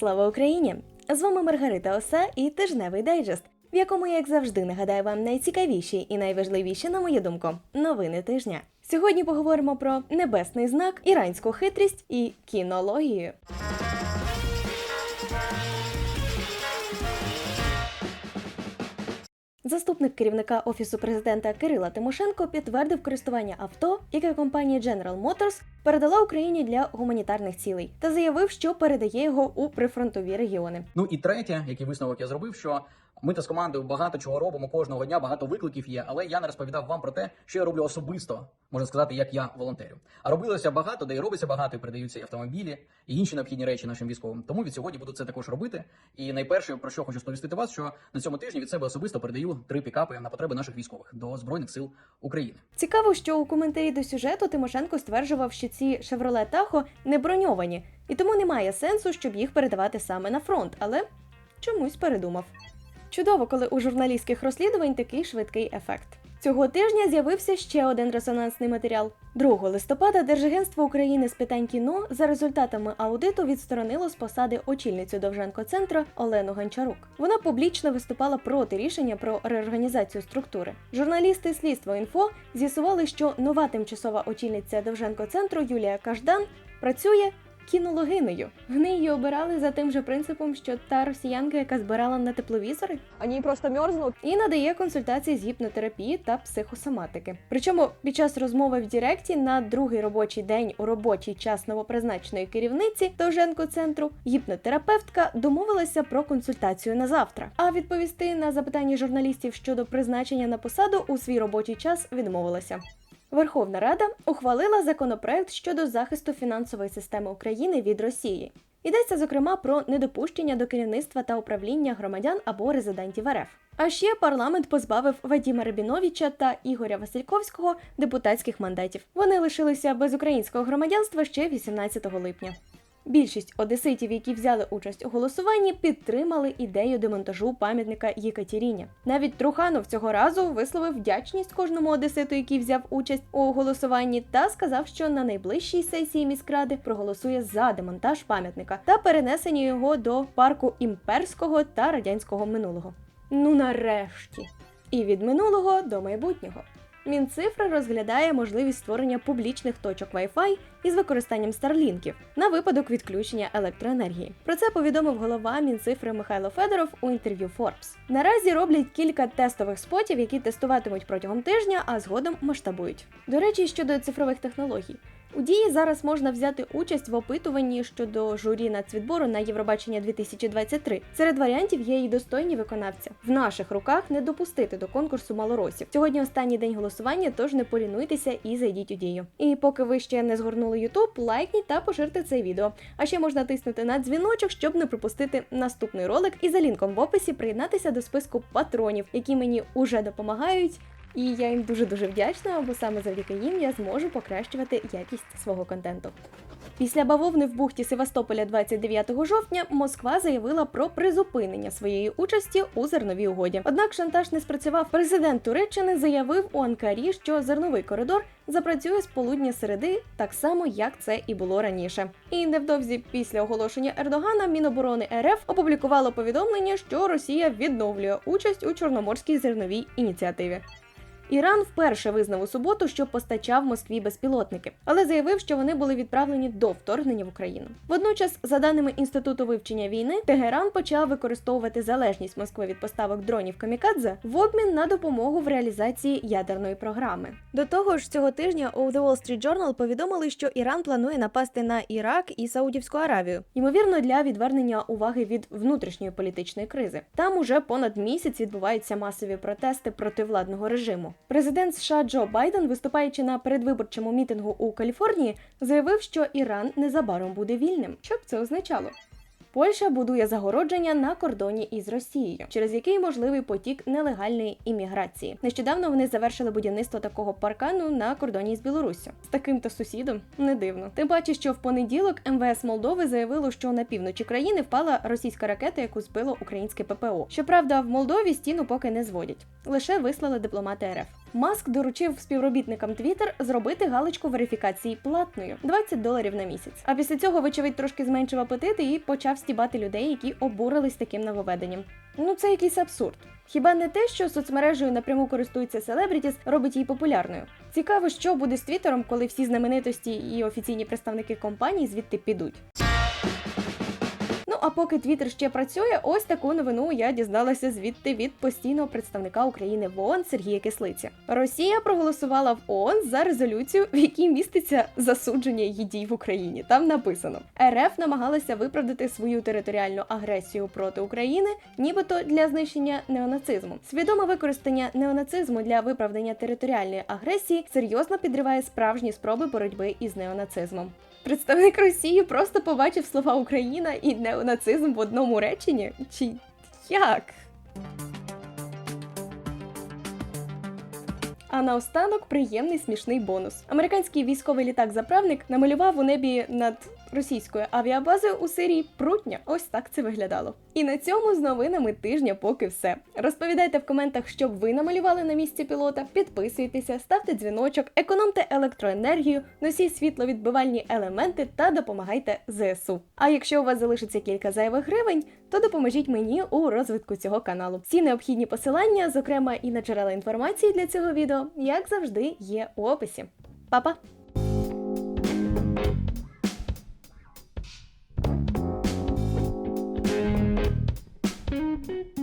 Слава Україні! З вами Маргарита Оса і тижневий дайджест, в якому, як завжди, нагадаю вам найцікавіші і найважливіші, на мою думку, новини тижня. Сьогодні поговоримо про небесний знак, іранську хитрість і кінологію. Заступник керівника офісу президента Кирила Тимошенко підтвердив користування авто, яке компанія General Motors передала Україні для гуманітарних цілей, та заявив, що передає його у прифронтові регіони. Ну і третє, який висновок я зробив, що ми та з командою багато чого робимо кожного дня, багато викликів є, але я не розповідав вам про те, що я роблю особисто, можна сказати, як я волонтерю. А робилося багато, де і робиться багато, і передаються і автомобілі, і інші необхідні речі нашим військовим. Тому від сьогодні буду це також робити. І найперше, про що хочу сповістити вас, що на цьому тижні від себе особисто передаю три пікапи на потреби наших військових до збройних сил України. Цікаво, що у коментарі до сюжету Тимошенко стверджував, що ці Chevrolet Tahoe не броньовані, і тому немає сенсу, щоб їх передавати саме на фронт, але чомусь передумав. Чудово, коли у журналістських розслідувань такий швидкий ефект. Цього тижня з'явився ще один резонансний матеріал. 2 листопада Держагентство України з питань кіно за результатами аудиту відсторонило з посади очільницю Довженко центру Олену Гончарук. Вона публічно виступала проти рішення про реорганізацію структури. Журналісти слідство інфо з'ясували, що нова тимчасова очільниця Довженко центру Юлія Каждан працює кінологинею. Вони її обирали за тим же принципом, що та росіянка, яка збирала на тепловізори, Они просто мерзнут. і надає консультації з гіпнотерапії та психосоматики. Причому під час розмови в Діректі на другий робочий день у робочий час новопризначеної керівниці Довженко центру гіпнотерапевтка домовилася про консультацію на завтра. А відповісти на запитання журналістів щодо призначення на посаду у свій робочий час відмовилася. Верховна Рада ухвалила законопроект щодо захисту фінансової системи України від Росії. Йдеться зокрема про недопущення до керівництва та управління громадян або резидентів РФ. А ще парламент позбавив Вадіма Рабіновича та Ігоря Васильковського депутатських мандатів. Вони лишилися без українського громадянства ще 18 липня. Більшість одеситів, які взяли участь у голосуванні, підтримали ідею демонтажу пам'ятника Єкатеріні. Навіть Труханов цього разу висловив вдячність кожному одеситу, який взяв участь у голосуванні, та сказав, що на найближчій сесії міськради проголосує за демонтаж пам'ятника та перенесення його до парку імперського та радянського минулого. Ну нарешті. І від минулого до майбутнього. Мінцифри розглядає можливість створення публічних точок Wi-Fi із використанням старлінків на випадок відключення електроенергії. Про це повідомив голова Мінцифри Михайло Федоров у інтерв'ю Forbes. Наразі роблять кілька тестових спотів, які тестуватимуть протягом тижня, а згодом масштабують. До речі, щодо цифрових технологій. У дії зараз можна взяти участь в опитуванні щодо журі нацвідбору на Євробачення 2023. Серед варіантів є і достойні виконавця. В наших руках не допустити до конкурсу малоросів. Сьогодні останній день голосування, тож не полінуйтеся і зайдіть у дію. І поки ви ще не згорнули YouTube, лайкніть та поширте це відео. А ще можна тиснути на дзвіночок, щоб не пропустити наступний ролик. І за лінком в описі приєднатися до списку патронів, які мені уже допомагають. І я їм дуже дуже вдячна, бо саме завдяки їм я зможу покращувати якість свого контенту. Після бавовни в бухті Севастополя 29 жовтня Москва заявила про призупинення своєї участі у зерновій угоді. Однак шантаж не спрацював. Президент Туреччини заявив у Анкарі, що зерновий коридор запрацює з полудня середи, так само як це і було раніше. І невдовзі після оголошення Ердогана Міноборони РФ опублікувало повідомлення, що Росія відновлює участь у Чорноморській зерновій ініціативі. Іран вперше визнав у суботу, що постачав Москві безпілотники, але заявив, що вони були відправлені до вторгнення в Україну. Водночас, за даними інституту вивчення війни, Тегеран почав використовувати залежність Москви від поставок дронів камікадзе в обмін на допомогу в реалізації ядерної програми. До того ж, цього тижня у The Wall Street Journal повідомили, що Іран планує напасти на Ірак і Саудівську Аравію, ймовірно, для відвернення уваги від внутрішньої політичної кризи. Там уже понад місяць відбуваються масові протести проти владного режиму. Президент США Джо Байден, виступаючи на передвиборчому мітингу у Каліфорнії, заявив, що Іран незабаром буде вільним. Що б це означало? Польща будує загородження на кордоні із Росією, через який можливий потік нелегальної імміграції. Нещодавно вони завершили будівництво такого паркану на кордоні з Білоруссю. З таким то сусідом не дивно. Тим паче, що в понеділок МВС Молдови заявило, що на півночі країни впала російська ракета, яку збило українське ППО. Щоправда, в Молдові стіну поки не зводять, лише вислали дипломати РФ. Маск доручив співробітникам Twitter зробити галочку верифікації платною 20 доларів на місяць. А після цього, вочевидь, трошки зменшив апетит і почав стібати людей, які обурились таким нововведенням. Ну це якийсь абсурд. Хіба не те, що соцмережею напряму користуються селебрітіс, робить її популярною? Цікаво, що буде з Твіттером, коли всі знаменитості і офіційні представники компаній звідти підуть. А поки Твіттер ще працює, ось таку новину я дізналася звідти від постійного представника України в ООН Сергія Кислиці. Росія проголосувала в ООН за резолюцію, в якій міститься засудження її дій в Україні. Там написано: РФ намагалася виправдати свою територіальну агресію проти України, нібито для знищення неонацизму. Свідоме використання неонацизму для виправдання територіальної агресії серйозно підриває справжні спроби боротьби із неонацизмом. Представник Росії просто побачив слова Україна і неонацизм в одному реченні? Чи як? А наостанок приємний смішний бонус. Американський військовий літак-заправник намалював у небі над російською авіабазою у Сирії прутня. Ось так це виглядало. І на цьому з новинами тижня поки все. Розповідайте в коментах, що б ви намалювали на місці пілота. Підписуйтеся, ставте дзвіночок, економте електроенергію, носіть світловідбивальні елементи та допомагайте ЗСУ. А якщо у вас залишиться кілька зайвих гривень, то допоможіть мені у розвитку цього каналу. Всі необхідні посилання, зокрема і на джерела інформації для цього відео, як завжди, є у описі. Па-па! Mm-hmm.